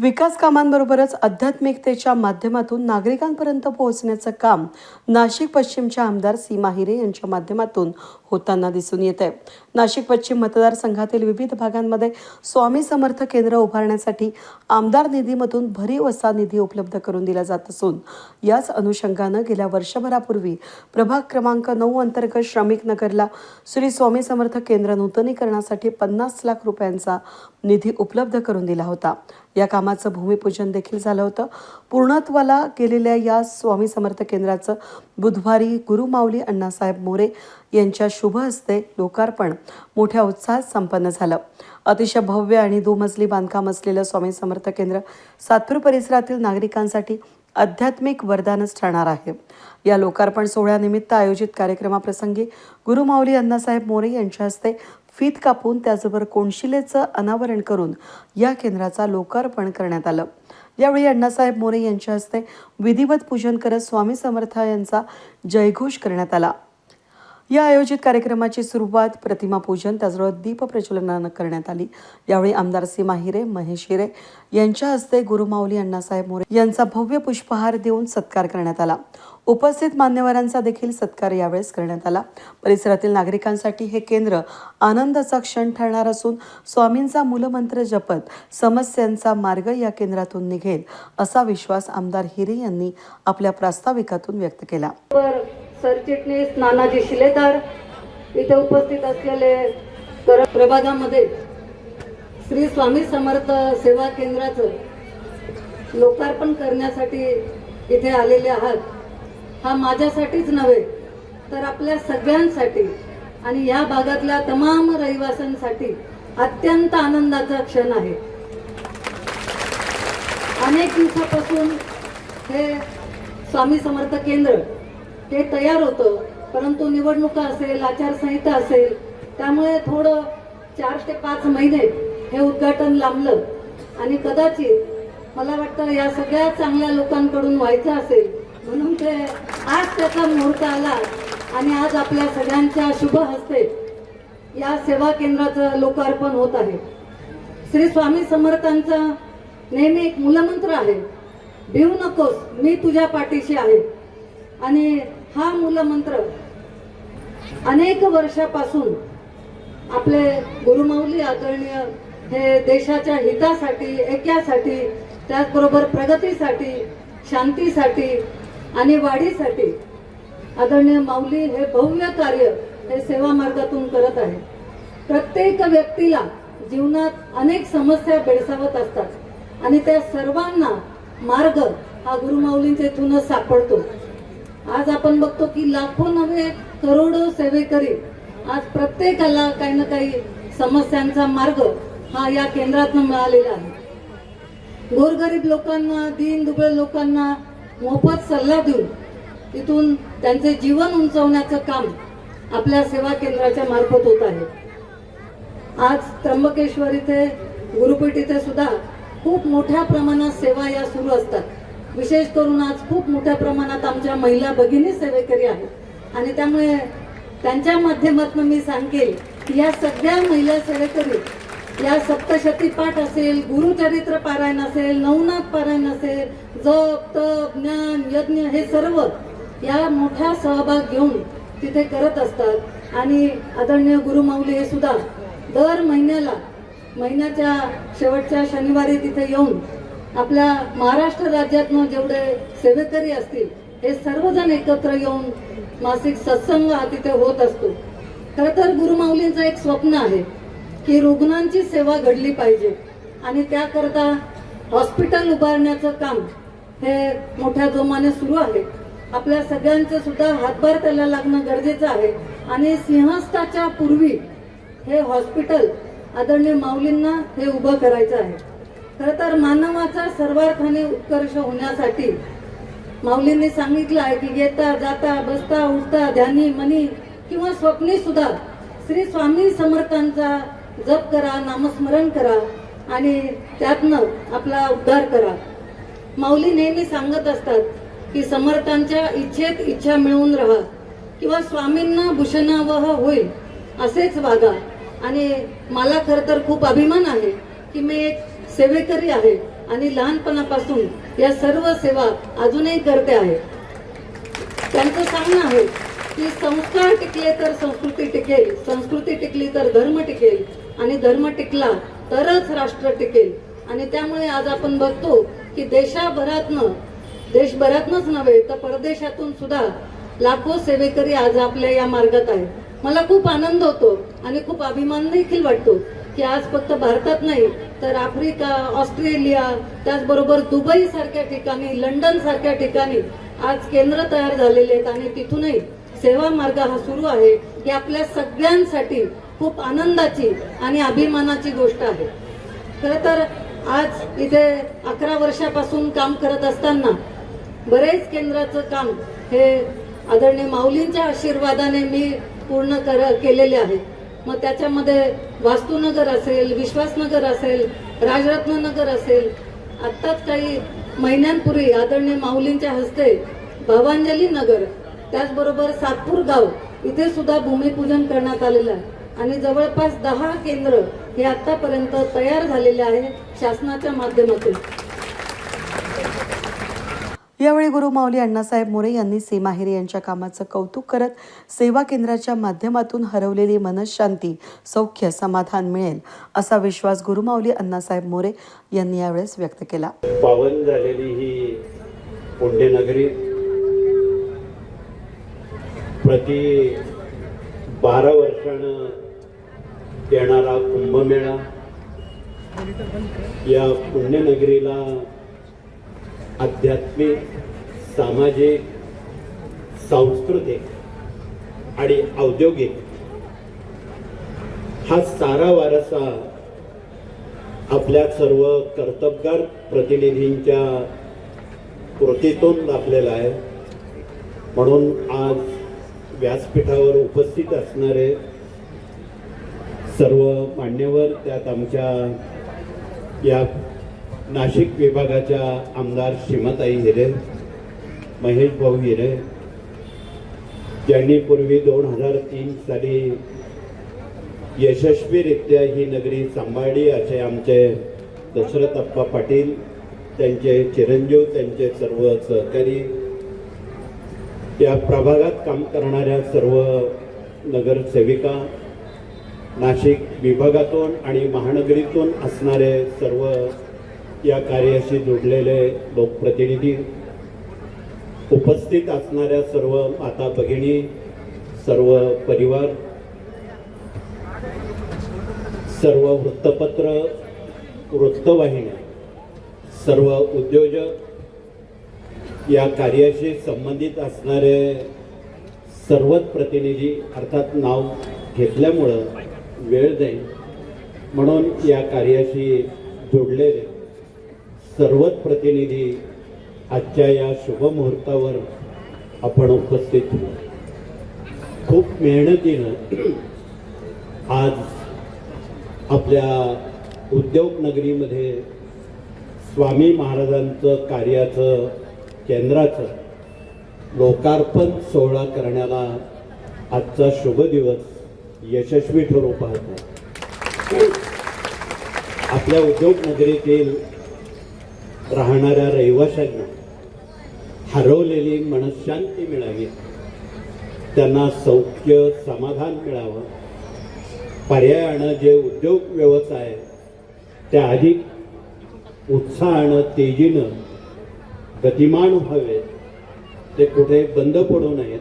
विकास कामांबरोबरच आध्यात्मिकतेच्या माध्यमातून नागरिकांपर्यंत पोहोचण्याचं काम नाशिक पश्चिमच्या आमदार सीमा हिरे यांच्या माध्यमातून होताना दिसून येत आहे. नाशिक पश्चिम मतदारसंघातील विविध भागांमध्ये स्वामी समर्थ केंद्र उभारण्यासाठी आमदार निधीमधून भरीव असा निधी उपलब्ध करून दिला जात असून याच अनुषंगानं गेल्या वर्षभरापूर्वी प्रभाग क्रमांक नऊ अंतर्गत श्रमिक नगरला श्री स्वामी समर्थ केंद्र नूतनीकरणासाठी पन्नास लाख रुपयांचा निधी उपलब्ध करून दिला होता. या कामाचं भूमिपूजन देखील झालं होतं. पूर्णत्वाला गेलेल्या या स्वामी समर्थ केंद्राचं बुधवारी गुरुमाऊली अण्णासाहेब मोरे यांच्या शुभ हस्ते लोकार्पण मोठ्या उत्साहात संपन्न झालं. अतिशय भव्य आणि दुमजली बांधकाम असलेलं स्वामी समर्थ केंद्र सातपूर परिसरातील नागरिकांसाठी आध्यात्मिक वरदानच ठरणार आहे. या लोकार्पण सोहळ्यानिमित्त आयोजित कार्यक्रमाप्रसंगी गुरुमाऊली अण्णासाहेब मोरे यांच्या हस्ते फीत कापून त्याचबरोबर कोणशिलेचं अनावरण करून या केंद्राचा लोकार्पण करण्यात आलं. यावेळी अण्णासाहेब मोरे यांच्या हस्ते विधिवत पूजन करत स्वामी समर्थ यांचा जयघोष करण्यात आला. या आयोजित कार्यक्रमाची सुरुवात प्रतिमा पूजन त्याचबरोबर दीप प्रज्वलनानं करण्यात आली. यावेळी आमदार सीमा हिरे महेश हिरे यांच्या हस्ते गुरुमाऊली अण्णासाहेब मोरे यांचा भव्य पुष्पहार देऊन सत्कार करण्यात आला. उपस्थित मान्यवरांचा देखील सत्कार यावेळेस करण्यात आला. परिसरातील नागरिकांसाठी हे केंद्र आनंदाचा क्षण ठरणार असून स्वामींचा मूलमंत्र जपत समस्यांचा मार्ग या केंद्रातून निघेल असा विश्वास आमदार हिरे यांनी आपल्या प्रास्ताविकातून व्यक्त केला. सरचिटणीस नानाजी शिलेदार इथे उपस्थित असलेले प्रभागामध्ये श्री स्वामी समर्थ सेवा केंद्राचं लोकार्पण करण्यासाठी इथे आलेले आहात. हा माझ्यासाठीच नव्हे तर आपल्या सगळ्यांसाठी आणि या भागातल्या तमाम रहिवाशांसाठी अत्यंत आनंदाचा क्षण आहे. अनेक दिवसापासून हे स्वामी समर्थ केंद्र हे तयार होतं. परंतु निवडणुका असेल आचारसंहिता असेल त्यामुळे थोडं चार ते पाच महिने हे उद्घाटन लांबलं. आणि कदाचित मला वाटतं या सगळ्या चांगल्या लोकांकडून व्हायचं असेल म्हणून ते आज त्याचा मुहूर्त आला. आणि आज आपल्या सगळ्यांच्या शुभ हस्ते या सेवा केंद्राचं लोकार्पण होत आहे. श्री स्वामी समर्थांचा नेहमी एक मूलमंत्र आहे भिवू नकोस मी तुझ्या पाठीशी आहे. आणि हा मूलमंत्र. अनेक वर्षापासून आपले गुरुमाऊली आदरणीय हे देशाच्या हितासाठी ऐक्यासाठी त्याचबरोबर प्रगतीसाठी शांतीसाठी आणि वाढीसाठी आदरणीय माऊली हे भव्य कार्य हे सेवा मार्गातून करत आहे प्रत्येक व्यक्तीला जीवनात अनेक समस्या भेडसावत असतात आणि त्या सर्वांना मार्ग हा गुरुमाऊलींच्या इथूनच सापडतो. आज आपण बघतो की लाखो नव्हे करोडो सेवेकरी आज प्रत्येकाला काही ना काही समस्यांचा मार्ग हा या केंद्रातून मिळालेला आहे. गोरगरीब लोकांना दीन दुबळे लोकांना मोफत सल्ला देऊन तिथून त्यांचे जीवन उंचवण्याचं काम आपल्या सेवा केंद्राच्या मार्फत होत आहे. आज त्र्यंबकेश्वर इथे गुरुपीठ इथे सुद्धा खूप मोठ्या प्रमाणात सेवा या सुरू असतात. विशेष करून आज खूप मोठ्या प्रमाणात आमच्या महिला भगिनी सेवेकरी आहेत. आणि त्यामुळे त्यांच्या माध्यमातून मी सांगेल की या सगळ्या महिला सेवेकरी या सप्तशती पाठ असेल गुरुचरित्र पारायण असेल नवनाथ पारायण असेल जप तप ज्ञान यज्ञ हे सर्व या मोठा सहभाग घेऊन तिथे करत असतात. आणि आदरणीय गुरुमाऊली हे सुद्धा दर महिन्याला महिन्याच्या शेवटच्या शनिवारी तिथे येऊन आपल्या महाराष्ट्र राज्यातनं जेवढे सेवेकरी असतील हे सर्वजण एकत्र येऊन मासिक सत्संग हा तिथे होत असतो. खरं तर गुरुमाऊलींचं एक स्वप्न आहे की रुग्णांची सेवा घडली पाहिजे आणि त्याकरता हॉस्पिटल उभारण्याचं काम हे मोठ्या जोमाने सुरू आहे. आपल्या सगळ्यांचं सुद्धा हातभार त्याला लागणं गरजेचं आहे आणि सिंहस्थाच्या पूर्वी हे हॉस्पिटल आदरणीय माऊलींना हे उभं करायचं आहे. खरं तर मानवाचा सर्वार्थाने उत्कर्ष होण्यासाठी माऊलींनी सांगितलं आहे की येता जाता बसता उठता ध्यानी मनी किंवा स्वप्नी सुद्धा श्री स्वामी समर्थांचा जप करा नामस्मरण करा आणि त्यातनं आपला उद्धार करा. माऊली नेहमी सांगत असतात की समर्थांच्या इच्छेत इच्छा मिळवून राहा किंवा स्वामींना भूषणावह होईल असेच वागा. आणि मला खर तर खूप अभिमान आहे की मी एक सेवेकरी आहे आणि लहानपणापासून या सर्व सेवा अजूनही करते आहे. त्यांचं सांगणं आहे की संस्कार टिकले तर संस्कृती टिकेल संस्कृती टिकली तर धर्म टिकेल आणि धर्म टिकला तरच राष्ट्र टिकेल. आणि त्यामुळे आज आपण बघतो की देशाभरातनं देशभरातनच नव्हे तर परदेशातून सुद्धा लाखो सेवेकरी आज आपल्या या मार्गात आहे मला खूप आनंद होतो आणि खूप अभिमान देखील वाटतो की आज फक्त भारतात नाही तर आफ्रिका ऑस्ट्रेलिया त्याचबरोबर दुबई सारख्या ठिकाणी लंडन सारख्या ठिकाणी आज केंद्र तयार झालेले आहेत आणि तिथूनही सेवा मार्ग हा सुरू आहे ही आपल्या सगळ्यांसाठी खूप आनंदाची आणि अभिमानाची गोष्ट आहे. खरं तर आज इथे अकरा वर्षापासून काम करत असताना बरेच केंद्राचं काम हे आदरणीय माऊलींच्या आशीर्वादाने मी पूर्ण कर केलेले आहे. मग त्याच्यामध्ये वास्तुनगर असेल विश्वासनगर असेल राजरत्ननगर असेल आत्ताच काही महिन्यांपूर्वी आदरणीय माऊलींच्या हस्ते भवांजली नगर त्याचबरोबर सातपूर गाव इथे सुद्धा भूमिपूजन करण्यात आलेलं आहे. आणि जवळपास दहा केंद्र हे आतापर्यंत तयार झालेले आहे शासनाच्या माध्यमातून. यावेळी गुरुमाऊली अण्णासाहेब मोरे यांनी सीमा हिरे यांच्या कामाचं कौतुक करत सेवा केंद्राच्या माध्यमातून हरवलेली मनशांती सौख्य समाधान मिळेल असा विश्वास गुरुमाऊली अण्णासाहेब मोरे यांनी यावेळेस व्यक्त केला. पावन झालेली ही पुण्यनगरी प्रति बारा वर्षानं येणारा कुंभमेळा या पुण्यनगरीला आध्यात्मिक सामाजिक सांस्कृतिक आणि औद्योगिक हा सारा वारसा आपल्या सर्व कर्तबगार प्रतिनिधींच्या कृतीतून लाभलेला आहे. म्हणून आज व्यासपीठावर उपस्थित असणारे सर्व मान्यवर त्यात आमच्या या नाशिक विभागाच्या आमदार श्रीमताई हिरे महेश भाऊ हिरे ज्यांनी पूर्वी दोन हजार तीन साली यशस्वीरित्या ही नगरी सांभाळली असे आमचे दशरथप्पा पाटील त्यांचे चिरंजीव त्यांचे सर्व सहकारी या प्रभागात काम करणाऱ्या सर्व नगरसेविका नाशिक विभागातून आणि महानगरीतून असणारे सर्व या कार्याशी जोडलेले लोकप्रतिनिधी उपस्थित असणाऱ्या सर्व माता भगिनी सर्व परिवार सर्व वृत्तपत्र वृत्तवाहिन्या सर्व उद्योजक या कार्याशी संबंधित असणारे सर्वच प्रतिनिधी अर्थात नाव घेतल्यामुळं वेळ जाईल. म्हणून या कार्याशी जोडलेले सर्वच प्रतिनिधी आजच्या या शुभमुहूर्तावर आपण उपस्थित खूप मेहनतीनं आज आपल्या उद्योगनगरीमध्ये स्वामी महाराजांचं कार्याचं केंद्राचं लोकार्पण सोहळा करण्याला आजचा शुभ दिवस यशस्वी ठरू पाहतो. आपल्या उद्योगनगरीतील राहणाऱ्या रहिवाशांना हरवलेली मनशांती मिळावी. त्यांना सौख्य समाधान मिळावं. पर्यायानं जे उद्योग व्यवसाय त्या अधिक उत्साहानं तेजीनं गतिमान व्हावेत. ते कुठे बंद पडू नयेत.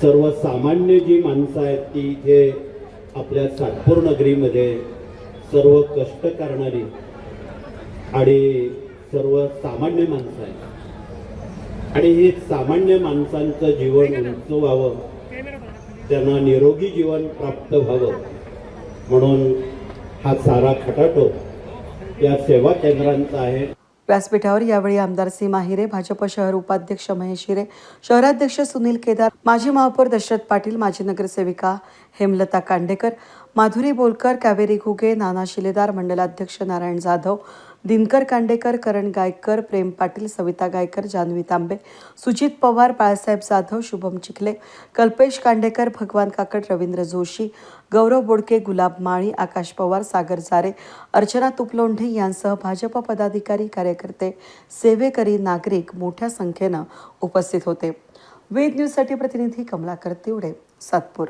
सर्वसामान्य जी माणसं आहेत ती इथे आपल्या सातपूर नगरीमध्ये सर्व कष्ट करणारी आणि सर्व सामान्य माणसं आहेत. आणि हे सामान्य माणसांचं जीवन उंच व्हावं त्यांना निरोगी जीवन प्राप्त व्हावं म्हणून हा सारा खटाटो या सेवा केंद्रांचा आहे. व्यासपीठावर यावेळी आमदार सीमा हिरे भाजप शहर उपाध्यक्ष महेश हिरे शहराध्यक्ष सुनील केदार माजी महापौर दशरथ पाटील माजी नगरसेविका हेमलता कांडेकर माधुरी बोलकर कावेरी घुगे नाना शिलेदार मंडलाध्यक्ष नारायण जाधव दिनकर कांडेकर करण गायकर प्रेम पाटील सविता गायकर जान्हवी तांबे सुजित पवार बाळासाहेब जाधव शुभम चिखले कल्पेश कांडेकर भगवान काकड रवींद्र जोशी गौरव बोडके गुलाब माळी आकाश पवार सागर जारे अर्चना तुपलोंढे यांसह भाजप पदाधिकारी कार्यकर्ते सेवेकरी नागरिक मोठ्या संख्येनं उपस्थित होते. वेद न्यूजसाठी प्रतिनिधी कमलाकर तिवडे सातपूर.